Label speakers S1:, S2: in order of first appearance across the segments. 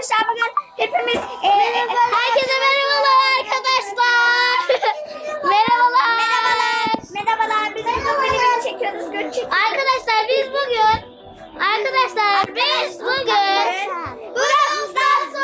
S1: Arkadaşlar bugün hepimiz e, herkese merhabalar arkadaşlar. merhabalar. Merhabalar. Merhabalar. Biz bugün video çekiyoruz. Göçük. Arkadaşlar biz bugün Arkadaşlar biz bugün Brawl Stars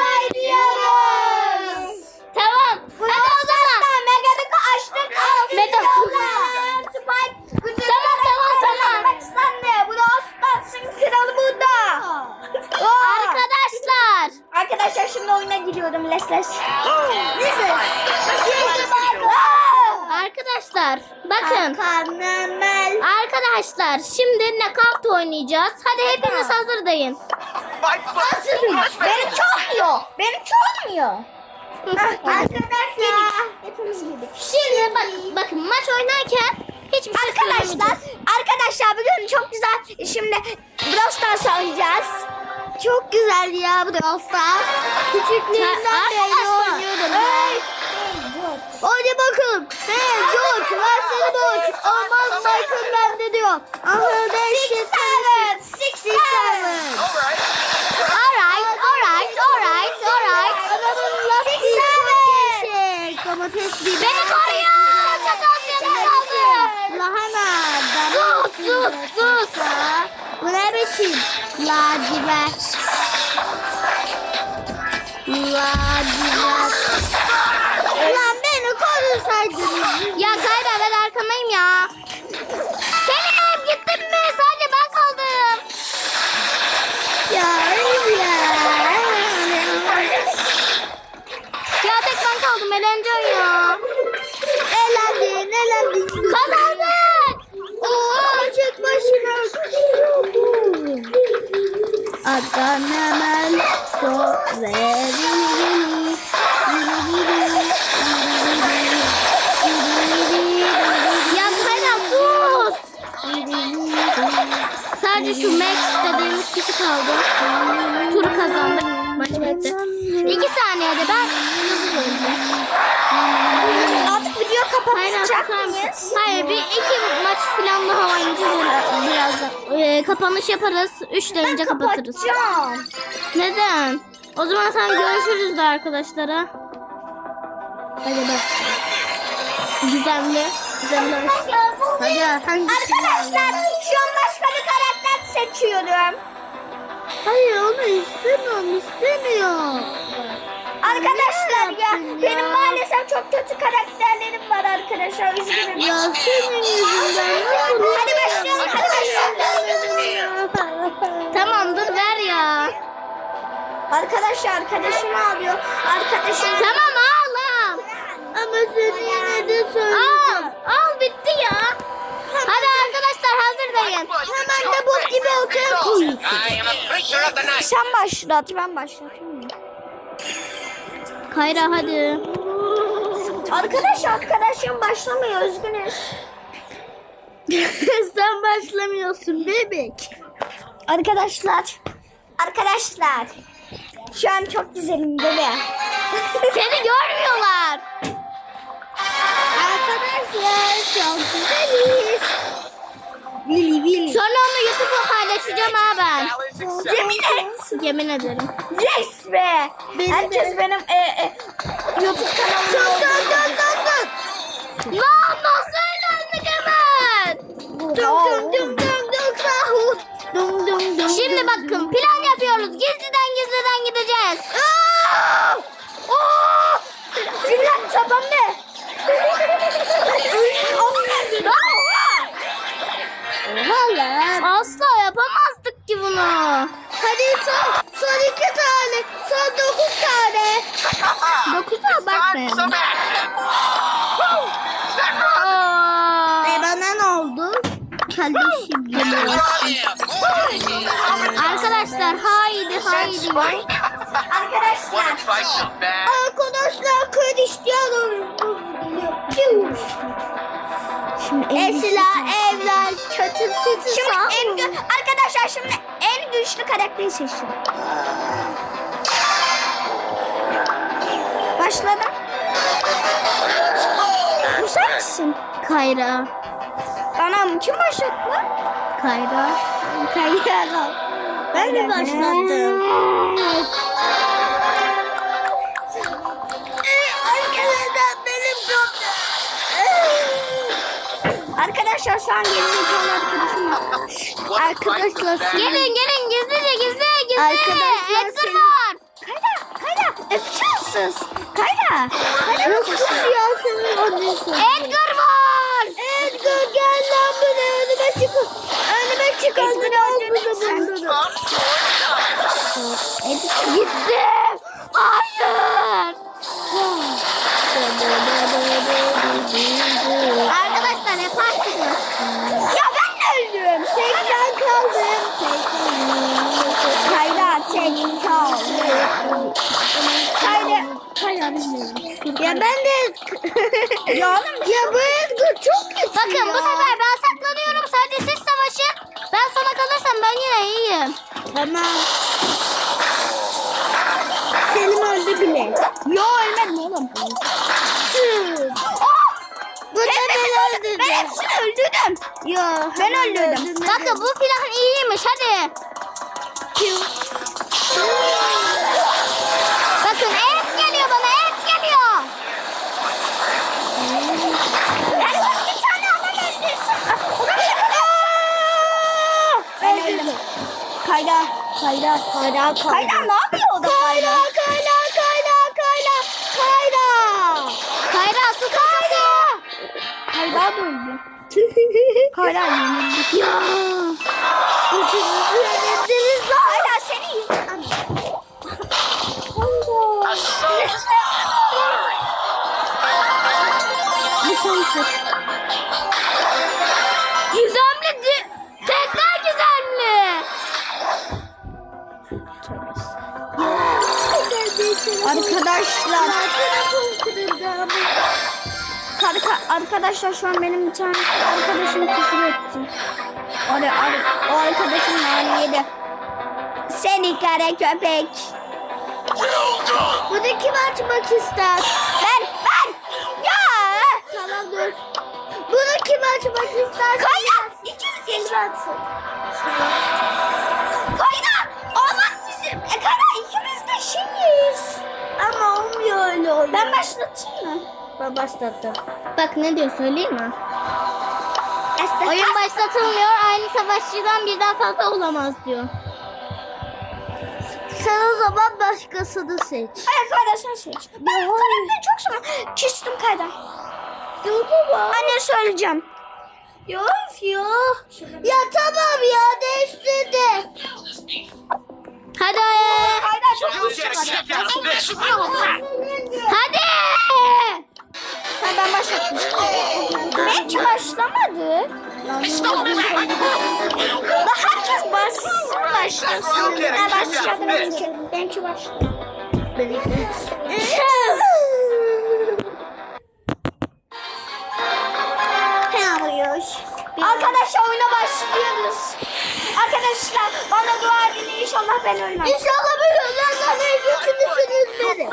S1: Arkadaşlar şimdi nakavt oynayacağız. Hadi hepiniz hazır deyin. Hazırım. Benim çoğmuyor. Benim çoğmuyor. Arkadaşlar hepimiz girdik. Şimdi bak, bakın maç oynarken hiçbir şey Arkadaşlar, arkadaşlar bugün çok güzel şimdi Brawl Stars oynayacağız. Çok güzel ya Brawl Stars. Küçüklüğümden beri oynuyorum. Hey. Hadi bakalım. Hey George versene George. Olmaz Michael bende diyor. Six seven. Six seven. Alright, alright, alright, alright. Adamın lastiği çok gevşek. Domates gibi. Beni koruyun. Adan hemen so verini. Ya Kayra sus. Sadece şu Max dediğimiz kişi kaldı. Turu kazandık. Maç bitti. İki saniyede ben Artık video kapatacak mıyız? Hayır bir iki maç falan daha oynayacağız birazdan. Ee, kapanış yaparız. Üç deyince kapatırız. Neden? O zaman sen görüşürüz de arkadaşlara. Hadi bak. Gizemli. Gizemli. Hadi hangisi? Arkadaşlar şu an başka bir karakter seçiyorum. Hayır onu istemiyorum istemiyorum. Arkadaşlar ya benim maalesef çok kötü karakterlerim var arkadaşlar üzgünüm. Ya senin yüzünden Hadi başlayalım hadi başlayalım. tamam dur ver ya. Arkadaşlar arkadaşım ağlıyor. Arkadaşım. Tamam ağlam. Ama seni yine de söyle. Al, al bitti ya. Hadi arkadaşlar hazırdayım. Hemen de bot gibi ortaya koyuyorsun. Sen başlat ben başlatayım. Kayra hadi. Arkadaş arkadaşım başlamıyor üzgünüz. Sen başlamıyorsun bebek. Arkadaşlar. Arkadaşlar. Şu an çok güzelim değil mi? Seni görmüyorlar. Arkadaşlar çok güzeliz. Vili vili. Sonra onu YouTube'a paylaşacağım ha ben. Yemin et. Yemin ederim. Yes be. Herkes benim e, e, YouTube kanalımda. Dön dön dön dön dön. Lan nasıl eğlendik hemen? Dum dum dum dum dum. Dum dum dum. Şimdi bakın plan yapıyoruz. Gizliden gizliden gideceğiz. Aa! Bunu. Hadi son, son iki tane, son dokuz tane. Dokuz abartmayalım.
S2: Some
S1: E bana ne oldu? Kardeşim geliyor. Arkadaşlar haydi haydi. Arkadaşlar. Arkadaşlar geliyor. Şimdi Esila evler kötü kötü şimdi karakteri seçtim. Başladı. Bu sen misin? Kayra. Anam kim başlattı? Kayra. Kayra. Ben mi başlattım? Arkadaşlar şu an
S3: gelecek olan.
S1: Arkadaşlar
S2: gelin gelin gizli gizli.
S1: Arkadaşlar
S2: Edgar
S1: senin-
S2: var.
S1: Kayra, Kayra, musunuz? Kayra, Kayra nasıl ya senin annesi?
S2: Edgar var.
S1: Edgar gel lan buraya önüme çık. Önüme çık önüme olmadı
S2: Edgar gittim. Hayır. Arkadaşlar yaparsınız.
S1: Ya ben de öldüm. Tekrar kaldım. Kayra tek kaldım. Kayra. Kayra Ya ben de... ya oğlum ya bu Edgar çok kötü
S2: Bakın
S1: ya.
S2: bu sefer ben saklanıyorum. Sadece siz savaşın. Ben sona kalırsam ben yine iyiyim.
S1: Tamam. Selim öldü bile. Yo ölmedim oğlum. Ben öldürdüm. Ben hepsini öldürdüm. Yo ben öldürdüm.
S2: Bakın bu plan iyiymiş hadi. Bakın et geliyor bana et geliyor.
S1: Ben bir tane adam öldürsün. Ben öldüm. Kayda. Kayda. Kayda. Kayda ne yapıyor o da Kayda. Kayda. Kayda. Kayda. Kayda.
S2: Kayra su kaydı.
S1: Kayda da öldü. Kayda yenildi.
S2: Ya.
S1: Arkadaşlar. Arka, arkadaşlar şu an benim bir tane arkadaşım küfür etti. O, da- ar- o arkadaşım nane yedi. Seni kara köpek.
S3: Well done.
S1: Bu da kim açmak ister? Ben, ben. Ya. Tamam dur. Bunu kim açmak ister? Kayna. 250 atsın. Öyle oyun. Ben başlatayım mı? Ben başlattım.
S2: Bak ne diyor söyleyeyim mi?
S1: Oyun
S2: Oyun başlatılmıyor. Aynı savaşçıdan birden fazla olamaz diyor.
S1: Sen o zaman başkasını seç. Hayır Kayda sen seç. Ben karakter çok sonra küstüm Kayda. Yok ama. Anne söyleyeceğim. Yok ya. Ya tamam ya değiştirdi.
S2: Hadi.
S1: Kayda çok
S3: You
S1: Ben başlattım. Benimki başlamadı. Bak herkes başlasın başlasın. Ben başladım. Benimki başladı. Arkadaşlar oyuna başlıyoruz. Arkadaşlar bana dua edin inşallah ben ölmem. İnşallah ben ölmem. en kötüsünüz beni.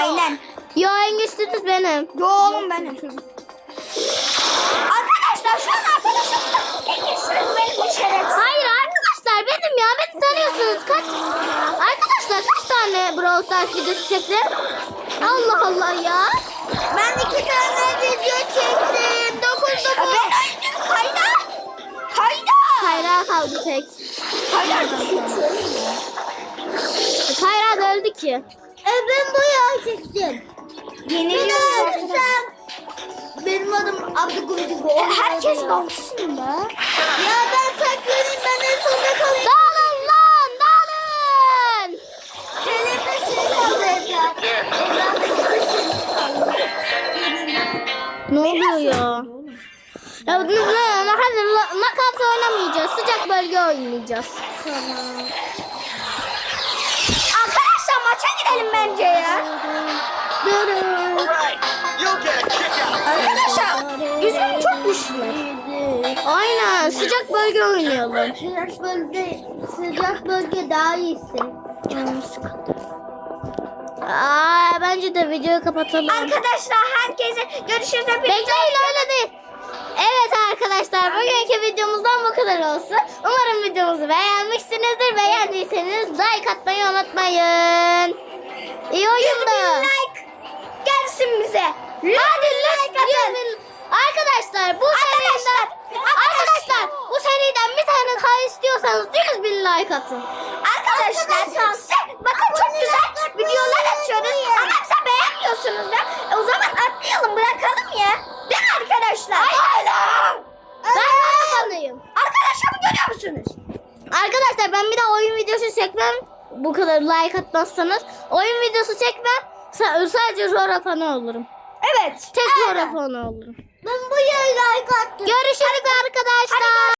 S1: Aynen.
S2: Yo en güçlünüz benim.
S1: Yo oğlum benim. Arkadaşlar şu an arkadaşım en iyisiniz benim bu şerefsiz.
S2: Hayır arkadaşlar benim ya beni tanıyorsunuz kaç arkadaşlar kaç tane Brawl Stars videosu çektim Allah Allah ya
S1: Ben iki tane video çektim. Dokuz dokuz. Ben öldüm kayda. Kayda.
S2: Kayra kaldı tek. Kayra da öldü ki
S1: E ben bu ya çektim. Yeniliyoruz arkadaşlar. Benim adım. E, herkes dalsın be. Ya ben saklanayım ben en sonunda kalayım.
S2: Dağılın lan dağılın
S1: Elimde şey kaldı Evren. Evren'de
S2: Ne oluyor ya ya ne, hadi knockout oynamayacağız sıcak bölge oynayacağız
S1: Arkadaşlar maça gidelim bence ya.
S3: Right. You get a kick out.
S1: Arkadaşlar yüzüm çok güçlü.
S2: Aynen sıcak bölge oynayalım
S1: Sıcak bölge, sıcak bölge daha iyisi.
S2: Aa, bence de videoyu kapatalım
S1: Arkadaşlar herkese görüşürüz.
S2: Bekleyin öyle değil. Evet arkadaşlar bugünkü videomuzdan bu kadar olsun. Umarım videomuzu beğenmişsinizdir. Beğendiyseniz like atmayı unutmayın. İyi oyundu. Hadi like atın. Arkadaşlar bu seri seriden arkadaşlar bu seriden bir tane daha istiyorsanız 100 bin like atın.
S3: Arkadaşlar size bakın çok güzel videolar atıyoruz ama size beğenmiyorsunuz ya. E, o zaman atmayalım bırakalım ya. Değil mi arkadaşlar? Hayır.
S2: Ben Arafanıyım.
S3: Arkadaşlar mı görüyor musunuz?
S2: Arkadaşlar ben bir de oyun videosu çekmem. Bu kadar like atmazsanız oyun videosu çekmem. Sa- Sadece fanı olurum.
S3: Evet.
S2: Tek Rora fanı olurum.
S3: Ben bu yere like attım.
S2: Görüşürüz arkadaşlar.